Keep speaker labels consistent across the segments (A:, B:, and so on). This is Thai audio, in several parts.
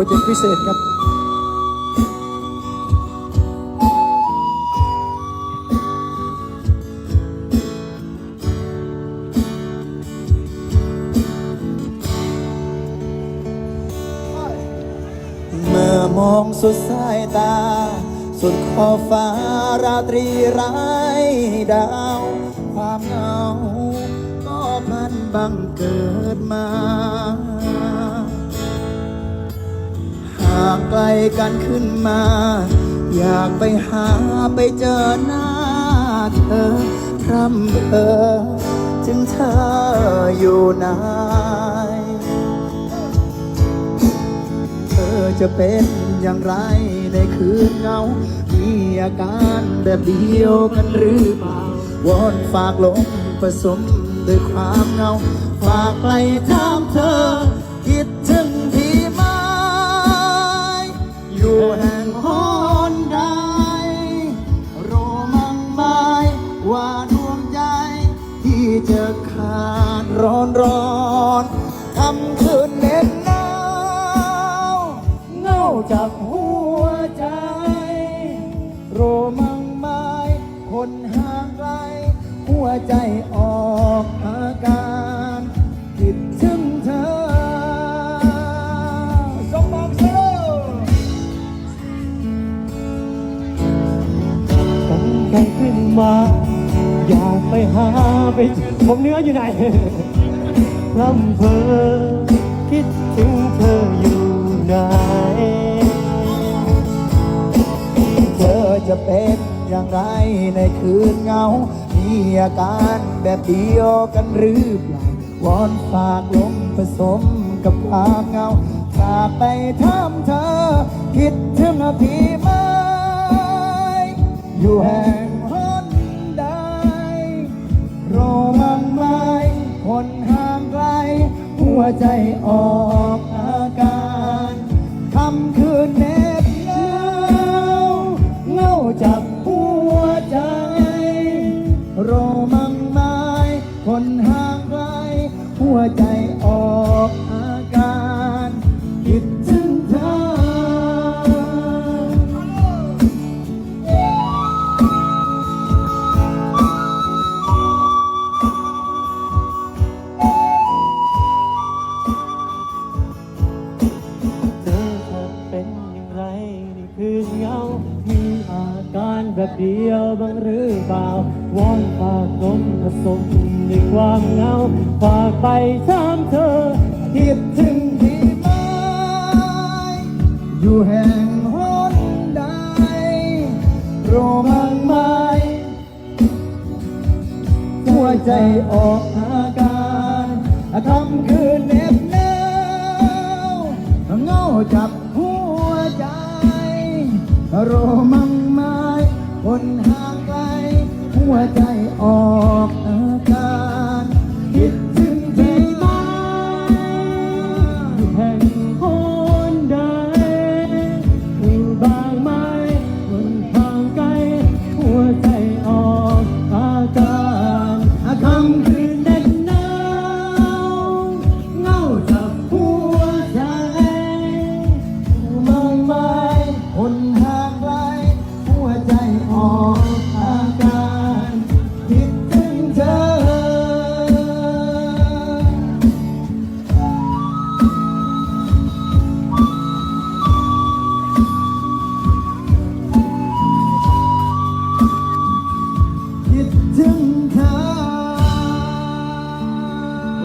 A: รเจกต์พิเศษครับเมื่อมองสุดสายตา สุดขอบฟ้าราตรีไร้ดาว ความเหงา ก็พันบังเกิดมาางไกลกันขึ้นมา อยากไปหาไปเจอหน้าเธอพร่ำเธอจึงเธออยู่ไหนเธอจะเป็นอย่างไรในคืนเงา มีอาการแบบเดียวกันหรือเปล่าวอนฝากลมผสมด้วยความเงา ฝากไปถามเธอ อนร้อนคำคืนเหน็บหนาวเงาจากหัวใจ โรมังไหมคนห่างไกล หัวใจออกอาการคิดถึงเธอสมบังเซ
B: ผมค่ขึ้นมา อยากไปหาไปผมเนื้ออยู่ไหน ลำเพอคิดถึงเธออยู่ไหน
A: เธอจะเป็นอย่างไรในคืนเงา มีอาการแบบเดียวกันหรือเปล่าวอนฝากลมผสมกับความเงาฝากไปถามเธอ คิดถึงพี่ไหมอยู่แห่ง รอมังไม้คนห่างไกลหัวใจ นคืนเงา
B: มีอาการแบบเดียวบ้างหรือเปล่าวอนฝากลมผสมด้วยความเงา ฝากไปถามเธอ
A: คิดถึงพี่ไหมอยู่แห่งหนใดโรมังไหมหัวใจออกอาการคำคืนเน็บหนาวเงาจับหัวใจ โรมังไม้คนห่างไกล หัวใจออก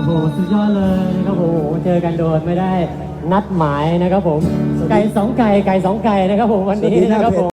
B: โอ้โหสุดยอดเลยนะครับผมโอ้โหเจอกันโดยไม่ได้นัดหมายนะครับผม ไก่สองไก่ไก่สองไก่นะครับผมวันนี้นะครับผม